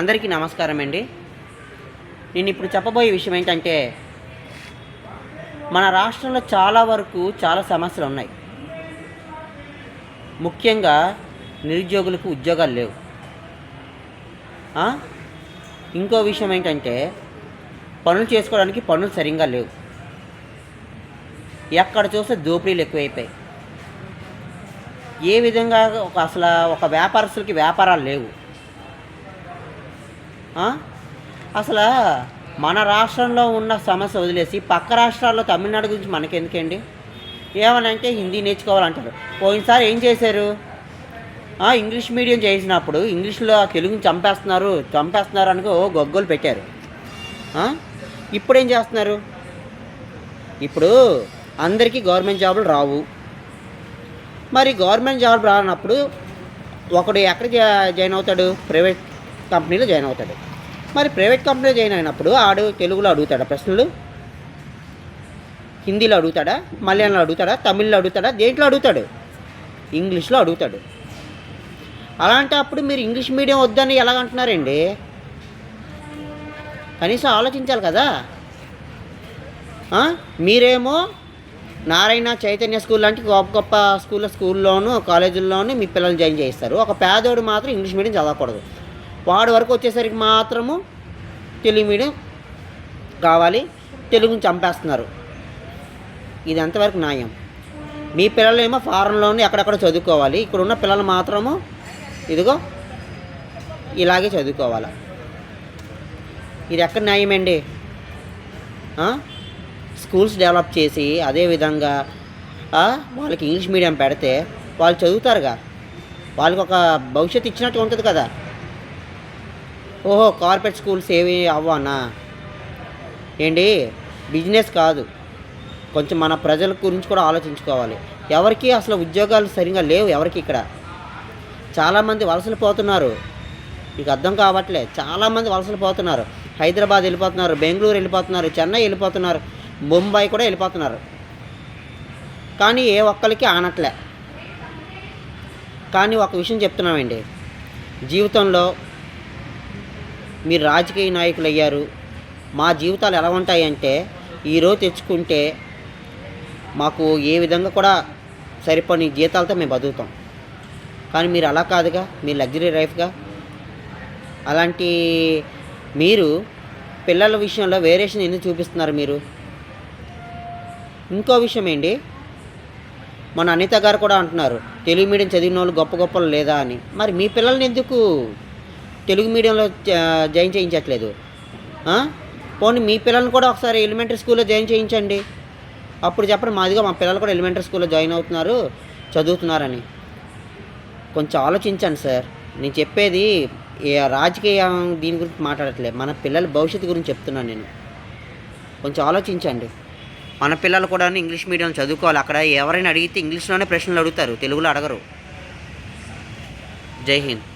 అందరికీ నమస్కారం అండి. నేను ఇప్పుడు చెప్పబోయే విషయం ఏంటంటే మన రాష్ట్రంలో చాలా వరకు చాలా సమస్యలు ఉన్నాయి. ముఖ్యంగా నిరుద్యోగులకు ఉద్యోగాలు లేవు. ఇంకో విషయం ఏంటంటే పనులు చేసుకోవడానికి పనులు సరిగ్గా లేవు. ఎక్కడ చూస్తే దోపిడీలు ఎక్కువైపోయాయి. ఏ విధంగా ఒక అసలు ఒక వ్యాపారస్తులకి వ్యాపారాలు లేవు. అసలు మన రాష్ట్రంలో ఉన్న సమస్య వదిలేసి పక్క రాష్ట్రాల్లో తమిళనాడు గురించి మనకెందుకండి? ఏమనంటే హిందీ నేర్చుకోవాలంటారు. పోయినసారి ఏం చేశారు? ఇంగ్లీష్ మీడియం చేసినప్పుడు ఇంగ్లీష్లో తెలుగుని చంపేస్తున్నారు చంపేస్తున్నారు అనుకో గొగ్గోలు పెట్టారు. ఇప్పుడు ఏం చేస్తున్నారు? ఇప్పుడు అందరికీ గవర్నమెంట్ జాబులు రావు. మరి గవర్నమెంట్ జాబ్ రానప్పుడు ఒకడు ఎక్కడ జాయిన్ అవుతాడు? ప్రైవేట్ కంపెనీలో జాయిన్ అవుతాడు. మరి ప్రైవేట్ కంపెనీలో జాయిన్ అయినప్పుడు ఆడు తెలుగులో అడుగుతాడా ప్రశ్నలు? హిందీలో అడుగుతాడా? మలయాళంలో అడుగుతాడా? తమిళ్ళో అడుగుతాడా? దేంట్లో అడుగుతాడు? ఇంగ్లీష్లో అడుగుతాడు. అలాంటి అప్పుడు మీరు ఇంగ్లీష్ మీడియం వద్దని ఎలాగంటున్నారండి కనీసం ఆలోచించాలి కదా. మీరేమో నారాయణ చైతన్య స్కూల్ లాంటి గొప్ప గొప్ప స్కూల్ స్కూల్లోనూ కాలేజీల్లోనూ మీ పిల్లల్ని జాయిన్ చేస్తారు ఒక పేదోడు మాత్రం ఇంగ్లీష్ మీడియం చదవకూడదు. వాడి వరకు వచ్చేసరికి మాత్రము తెలుగు మీడియం కావాలి. తెలుగుని చంపేస్తున్నారు. ఇది ఎంతవరకు న్యాయం? మీ పిల్లలేమో ఫారెన్లోనే ఎక్కడెక్కడ చదువుకోవాలి. ఇక్కడ ఉన్న పిల్లలు మాత్రము ఇదిగో ఇలాగే చదువుకోవాలి. ఇది ఎక్కడ న్యాయమండి? స్కూల్స్ డెవలప్ చేసి అదేవిధంగా వాళ్ళకి ఇంగ్లీష్ మీడియం పెడితే వాళ్ళు చదువుతారుగా. వాళ్ళకి ఒక భవిష్యత్తు ఇచ్చినట్టు ఉంటుంది కదా. ఓహో కార్పొరేట్ స్కూల్స్ ఏవి అవ్వనా ఏంటి? బిజినెస్ కాదు. కొంచెం మన ప్రజల గురించి కూడా ఆలోచించుకోవాలి. ఎవరికి అసలు ఉద్యోగాలు సరిగా లేవు ఎవరికి ఇక్కడ. చాలామంది వలసలు పోతున్నారు. మీకు అర్థం కావట్లే. చాలామంది వలసలు పోతున్నారు. హైదరాబాద్ వెళ్ళిపోతున్నారు బెంగళూరు వెళ్ళిపోతున్నారు చెన్నై వెళ్ళిపోతున్నారు బొంబాయి కూడా వెళ్ళిపోతున్నారు. కానీ ఏ ఒక్కరికి ఆనట్లే. కానీ ఒక విషయం చెప్తున్నామండి. జీవితంలో మీరు రాజకీయ నాయకులు అయ్యారు మా జీవితాలు ఎలా ఉంటాయంటే ఈరోజు తెచ్చుకుంటే మాకు ఏ విధంగా కూడా సరిపడి జీతాలతో మేము బతుకుతాం. కానీ మీరు అలా కాదుగా మీ లగ్జరీ లైఫ్గా. అలాంటి మీరు పిల్లల విషయంలో వేరియేషన్ ఎందుకు చూపిస్తున్నారు మీరు? ఇంకో విషయం ఏంటి? మన అనిత గారు కూడా అంటున్నారు తెలుగు మీడియం చదివిన వాళ్ళు గొప్ప గొప్పలు లేదా అని. మరి మీ పిల్లల్ని ఎందుకు తెలుగు మీడియంలో జాయిన్ చేయించట్లేదు. పోనీ మీ పిల్లల్ని కూడా ఒకసారి ఎలిమెంటరీ స్కూల్లో జాయిన్ చేయించండి. అప్పుడు చెప్పండి మాదిగా మా పిల్లలు కూడా ఎలిమెంటరీ స్కూల్లో జాయిన్ అవుతున్నారు చదువుతున్నారని. కొంచెం ఆలోచించండి సార్. నేను చెప్పేది రాజకీయం దీని గురించి మాట్లాడట్లేదు మన పిల్లల భవిష్యత్తు గురించి చెప్తున్నాను నేను. కొంచెం ఆలోచించండి. మన పిల్లలు కూడా ఇంగ్లీష్ మీడియం చదువుకోవాలి. అక్కడ ఎవరైనా అడిగితే ఇంగ్లీష్లోనే ప్రశ్నలు అడుగుతారు. తెలుగులో అడగరు. జై హింద్.